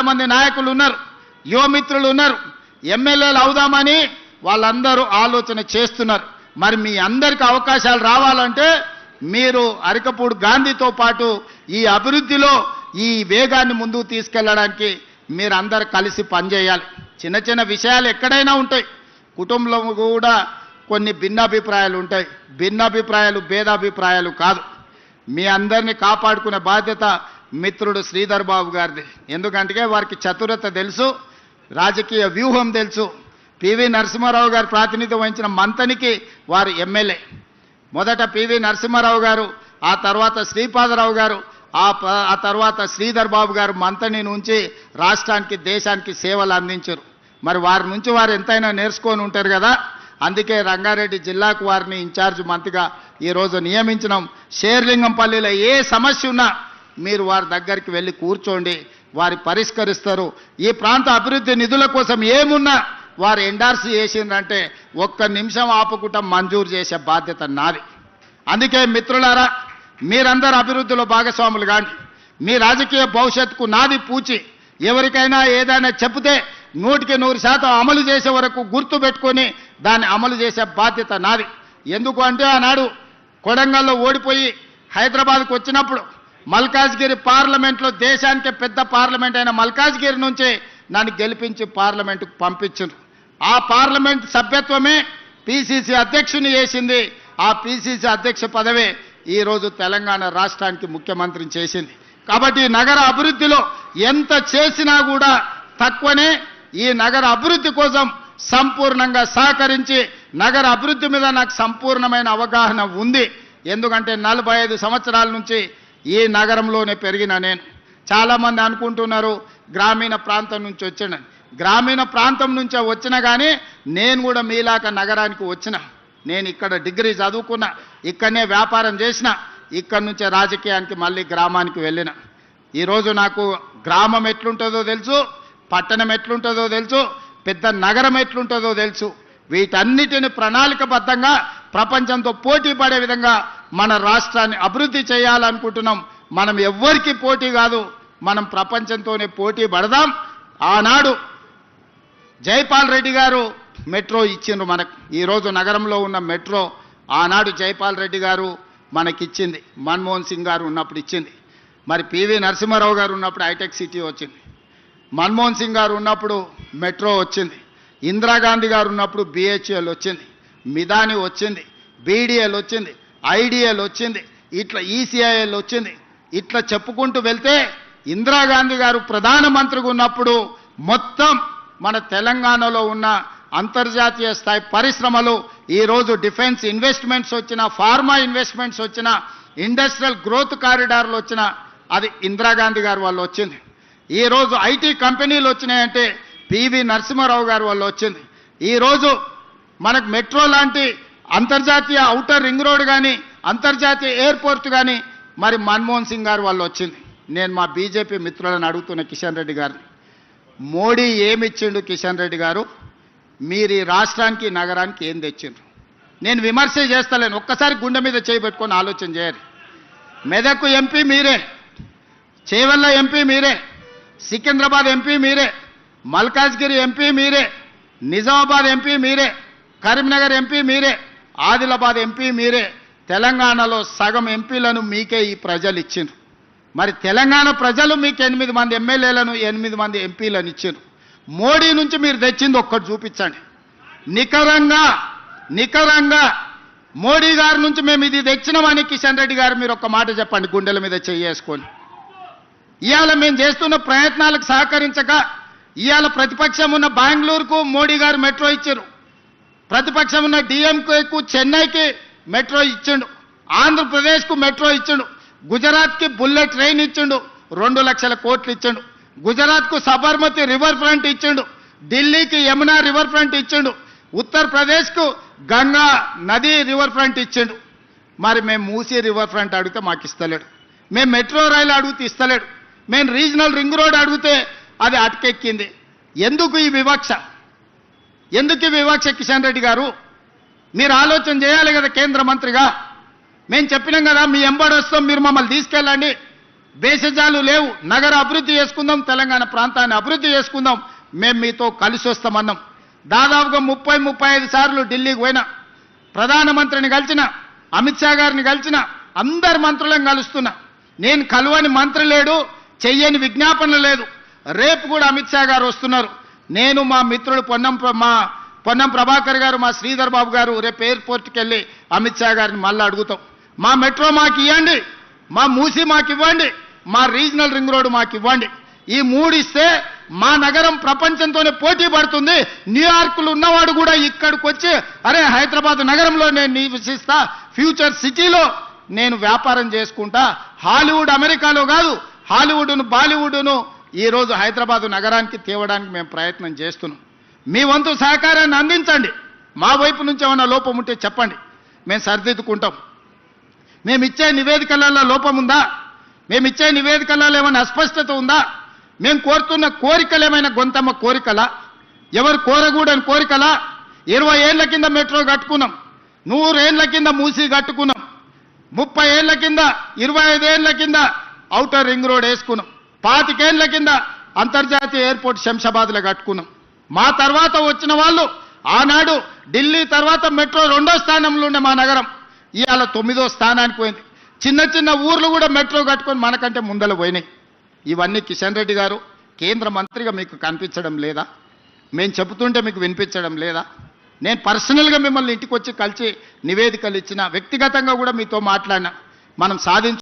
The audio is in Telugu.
మంది నాయకులు ఉన్నారు యువమిత్రులు ఉన్నారు ఎమ్మెల్యేలు అవుదామని వాళ్ళందరూ ఆలోచన చేస్తున్నారు. మరి మీ అందరికి అవకాశాలు రావాలంటే మీరు అరికపూడి గాంధీతో పాటు ఈ అభివృద్ధిలో ఈ వేగాన్ని ముందుకు తీసుకెళ్ళడానికి మీరందరూ కలిసి పనిచేయాలి. చిన్న చిన్న విషయాలు ఎక్కడైనా ఉంటాయి. కుటుంబంలో కూడా కొన్ని భిన్నాభిప్రాయాలు ఉంటాయి. భిన్నాభిప్రాయాలు భేదాభిప్రాయాలు కాదు. మీ అందరినీ కాపాడుకునే బాధ్యత మిత్రుడు శ్రీధర్ బాబు గారిది. ఎందుకంటే వారికి చతురత తెలుసు రాజకీయ వ్యూహం తెలుసు. పివి నరసింహారావు గారు ప్రాతినిధ్యం వహించిన మంతనికి వారు ఎమ్మెల్యే. మొదట పివి నరసింహారావు గారు ఆ తర్వాత శ్రీపాదరావు గారు ఆ ప- ఆ తర్వాత శ్రీధర్ బాబు గారు మంతని నుంచి రాష్ట్రానికి దేశానికి సేవలు అందించారు. మరి వారి నుంచి వారు ఎంతైనా నేర్చుకొని ఉంటారు కదా. అందుకే రంగారెడ్డి జిల్లాకు వారిని ఇన్ఛార్జ్ మంత్రిగా ఈరోజు నియమించడం షేర్లింగంపల్లిలో ఏ సమస్య ఉన్నా మీరు వారి దగ్గరికి వెళ్ళి కూర్చోండి వారి పరిష్కరిస్తారు. ఈ ప్రాంత అభివృద్ధి నిధుల కోసం ఏమున్నా వారు ఎండార్స్ చేసిందంటే ఒక్క నిమిషం ఆపుకుంటా మంజూరు చేసే బాధ్యత నాది. అందుకే మిత్రులారా మీరందరూ అభివృద్ధిలో భాగస్వాములు కానీ మీ రాజకీయ భవిష్యత్తుకు నాది పూచి. ఎవరికైనా ఏదైనా చెప్తే నూటికి నూరు శాతం అమలు చేసే వరకు గుర్తు పెట్టుకొని దాన్ని అమలు చేసే బాధ్యత నాది. ఎందుకు అంటే ఆనాడు కొడంగల్లో ఓడిపోయి హైదరాబాద్కు వచ్చినప్పుడు మల్కాజ్గిరి పార్లమెంట్లో దేశానికి పెద్ద పార్లమెంట్ అయిన మల్కాజ్గిరి నుంచి నన్ను గెలిపించి పార్లమెంటుకు పంపించారు ఆ పార్లమెంట్ సభ్యత్వమే పిసిసి అధ్యక్షుని చేసింది. ఆ పిసిసి అధ్యక్ష పదవే ఈరోజు తెలంగాణ రాష్ట్రానికి ముఖ్యమంత్రిని చేసింది. కాబట్టి నగర అభివృద్ధిలో ఎంత చేసినా కూడా తక్కువనే ఈ నగర అభివృద్ధి కోసం సంపూర్ణంగా సహకరించి నగర అభివృద్ధి మీద నాకు సంపూర్ణమైన అవగాహన ఉంది. ఎందుకంటే నలభై ఐదు సంవత్సరాల నుంచి ఈ నగరంలోనే పెరిగిన నేను. చాలామంది అనుకుంటున్నారు గ్రామీణ ప్రాంతం నుంచి వచ్చిన. గ్రామీణ ప్రాంతం నుంచే వచ్చిన కానీ నేను కూడా మీలాక నగరానికి వచ్చిన. నేను ఇక్కడ డిగ్రీ చదువుకున్నా ఇక్కడనే వ్యాపారం చేసిన ఇక్కడ నుంచే రాజకీయానికి మళ్ళీ గ్రామానికి వెళ్ళిన. ఈరోజు నాకు గ్రామం ఎట్లుంటుందో తెలుసు పట్టణం ఎట్లుంటుందో తెలుసు పెద్ద నగరం ఎట్లుంటుందో తెలుసు. వీటన్నిటిని ప్రణాళికబద్ధంగా ప్రపంచంతో పోటీ పడే విధంగా మన రాష్ట్రాన్ని అభివృద్ధి చేయాలనుకుంటున్నాం. మనం ఎవ్వరికి పోటీ కాదు. మనం ప్రపంచంతోనే పోటీ పడదాం. ఆనాడు జైపాల్ రెడ్డి గారు మెట్రో ఇచ్చిండ్రు మనకు. ఈరోజు నగరంలో ఉన్న మెట్రో ఆనాడు జైపాల్ రెడ్డి గారు మనకిచ్చింది. మన్మోహన్ సింగ్ గారు ఉన్నప్పుడు ఇచ్చింది. మరి పివి నరసింహారావు గారు ఉన్నప్పుడు హైటెక్ సిటీ వచ్చింది. మన్మోహన్ సింగ్ గారు ఉన్నప్పుడు మెట్రో వచ్చింది. ఇందిరాగాంధీ గారు ఉన్నప్పుడు బిహెచ్ఎల్ వచ్చింది. మిదాని వచ్చింది బీడిఎల్ వచ్చింది ఐడిఎల్ వచ్చింది ఇట్లా ఈసీఐఎల్ వచ్చింది. ఇట్లా చెప్పుకుంటూ వెళ్తే ఇందిరాగాంధీ గారు ప్రధానమంత్రిగా ఉన్నప్పుడు మొత్తం మన తెలంగాణలో ఉన్న అంతర్జాతీయ స్థాయి పరిశ్రమలు ఈరోజు డిఫెన్స్ ఇన్వెస్ట్మెంట్స్ వచ్చిన ఫార్మా ఇన్వెస్ట్మెంట్స్ వచ్చిన ఇండస్ట్రియల్ గ్రోత్ కారిడార్లు వచ్చిన అది ఇందిరాగాంధీ గారు వాళ్ళు వచ్చింది. ఈరోజు ఐటీ కంపెనీలు వచ్చినాయంటే పివి నరసింహారావు గారు వాళ్ళు వచ్చింది. ఈరోజు మనకు మెట్రో లాంటి అంతర్జాతీయ ఔటర్ రింగ్ రోడ్ కానీ అంతర్జాతీయ ఎయిర్పోర్ట్ కానీ మరి మన్మోహన్ సింగ్ గారు వాళ్ళు వచ్చింది. నేను మా బీజేపీ మిత్రులను అడుగుతున్న కిషన్ రెడ్డి గారిని. మోడీ ఏమి ఇచ్చిండు కిషన్ రెడ్డి గారు? మీరు ఈ రాష్ట్రానికి నగరానికి ఏం తెచ్చిండ్రు? నేను విమర్శ చేస్తలేను. ఒక్కసారి గుండె మీద చేయబెట్టుకొని ఆలోచన చేయాలి మెదక్ ఎంపీ మీరే. చేవల్ల ఎంపీ మీరే. సికింద్రాబాద్ ఎంపీ మీరే. మల్కాజ్గిరి ఎంపీ మీరే. నిజామాబాద్ ఎంపీ మీరే. కరీంనగర్ ఎంపీ మీరే ఆదిలాబాద్ ఎంపీ మీరే తెలంగాణలో సగం ఎంపీలను మీకే ఈ ప్రజలు ఇచ్చిండ్రు. మరి తెలంగాణ ప్రజలు మీకు ఎనిమిది మంది ఎమ్మెల్యేలను ఎనిమిది మంది ఎంపీలను ఇచ్చిండ్రు. మోడీ నుంచి మీరు తెచ్చింది ఒక్కటి చూపించండి. నికరంగా నికరంగా మోడీ గారి నుంచి మేము ఇది తెచ్చినామని కిషన్ రెడ్డి గారు మీరు ఒక మాట చెప్పండి గుండెల మీద చేసుకొని ఇవాళ మేము చేస్తున్న ప్రయత్నాలకు సహకరించక ఇవాళ ప్రతిపక్షం ఉన్న బెంగళూరుకు మోడీ గారు మెట్రో ఇచ్చారు. ప్రతిపక్షం ఉన్న డిఎంకేకు చెన్నైకి మెట్రో ఇచ్చిండు. ఆంధ్రప్రదేశ్కు మెట్రో ఇచ్చిండు. గుజరాత్కి బుల్లెట్ ట్రైన్ ఇచ్చిండు. రెండు లక్షల కోట్లు ఇచ్చిండు. గుజరాత్కు సబర్మతి రివర్ ఫ్రంట్ ఇచ్చిండు. ఢిల్లీకి యమునా రివర్ ఫ్రంట్ ఇచ్చిండు. ఉత్తరప్రదేశ్కు గంగా నది రివర్ ఫ్రంట్ ఇచ్చిండు. మరి మేము మూసీ రివర్ ఫ్రంట్ అడిగితే మాకు ఇస్తలేడు. మేము మెట్రో రైలు అడిగితే ఇస్తలేడు. మేము రీజనల్ రింగ్ రోడ్ అడిగితే అది అటకెక్కింది. ఎందుకు ఈ వివక్ష? ఎందుకు వివాక్ష వివక్ష కిషన్ రెడ్డి గారు? మీరు ఆలోచన చేయాలి కదా కేంద్ర మంత్రిగా. మేము చెప్పినాం కదా మీ ఎంబడి వస్తాం మీరు మమ్మల్ని తీసుకెళ్ళండి. భేషజాలు లేవు. నగర అభివృద్ధి చేసుకుందాం తెలంగాణ ప్రాంతాన్ని అభివృద్ధి చేసుకుందాం. మేము మీతో కలిసి వస్తామన్నాం. దాదాపుగా ముప్పై ముప్పై ఐదు సార్లు ఢిల్లీకి పోయినా. ప్రధానమంత్రిని కలిసిన అమిత్ షా గారిని కలిసిన అందరు మంత్రులను కలుస్తున్నా. నేను కలువని మంత్రి లేడు చెయ్యని విజ్ఞాపన లేదు. రేపు కూడా అమిత్ షా గారు వస్తున్నారు. నేను మా మిత్రుడు పొన్నం ప్ర- మా పొన్నం ప్రభాకర్ గారు మా శ్రీధర్ బాబు గారు రేపు ఎయిర్పోర్ట్కి వెళ్ళి అమిత్ షా గారిని మళ్ళీ అడుగుతాం. మా మెట్రో మాకు ఇవ్వండి మా మూసి మాకు ఇవ్వండి మా రీజనల్ రింగ్ రోడ్ మాకు ఇవ్వండి. ఈ మూడు ఇస్తే మా నగరం ప్రపంచంతోనే పోటీ పడుతుంది. న్యూయార్క్లో ఉన్నవాడు కూడా ఇక్కడికి వచ్చి అరే హైదరాబాద్ నగరంలో నేను నివసిస్తా ఫ్యూచర్ సిటీలో నేను వ్యాపారం చేసుకుంటా. హాలీవుడ్ అమెరికాలో కాదు హాలీవుడ్ను బాలీవుడ్ను ఈరోజు హైదరాబాద్ నగరానికి తేవడానికి మేము ప్రయత్నం చేస్తున్నాం. మీ వంతు సహకారాన్ని అందించండి. మా వైపు నుంచి ఏమైనా లోపం ఉంటే చెప్పండి. మేము సరిదిద్దుకుంటాం. మేము ఇచ్చే నివేదికలలో లోపం ఉందా? మేము ఇచ్చే నివేదికలలో ఏమైనా అస్పష్టత ఉందా? మేము కోరుతున్న కోరికలు ఏమైనా గొంతమ్మ కోరికలా? ఎవరు కోరకూడని కోరికలా? ఇరవై ఏళ్ళ కింద మెట్రో కట్టుకున్నాం. నూరేళ్ళ కింద మూసి కట్టుకున్నాం. ముప్పై ఏళ్ళ కింద ఇరవై ఐదేళ్ళ కింద ఔటర్ రింగ్ రోడ్ వేసుకున్నాం. పాతికేళ్ళ కింద అంతర్జాతీయ ఎయిర్పోర్ట్ శంషాబాద్లో కట్టుకున్నాం. మా తర్వాత వచ్చిన వాళ్ళు ఆనాడు ఢిల్లీ తర్వాత మెట్రో రెండో స్థానంలో ఉండే మా నగరం. ఇవాళ తొమ్మిదో స్థానానికి పోయింది. చిన్న చిన్న ఊర్లు కూడా మెట్రో కట్టుకొని మనకంటే ముందల పోయినాయి. ఇవన్నీ కిషన్ రెడ్డి గారు కేంద్ర మంత్రిగా మీకు కనిపించడం లేదా? మేము చెబుతుంటే మీకు వినిపించడం లేదా? నేను పర్సనల్గా మిమ్మల్ని ఇంటికి వచ్చి కలిసి నివేదికలు ఇచ్చిన వ్యక్తిగతంగా కూడా మీతో మాట్లాడినా. మనం సాధించ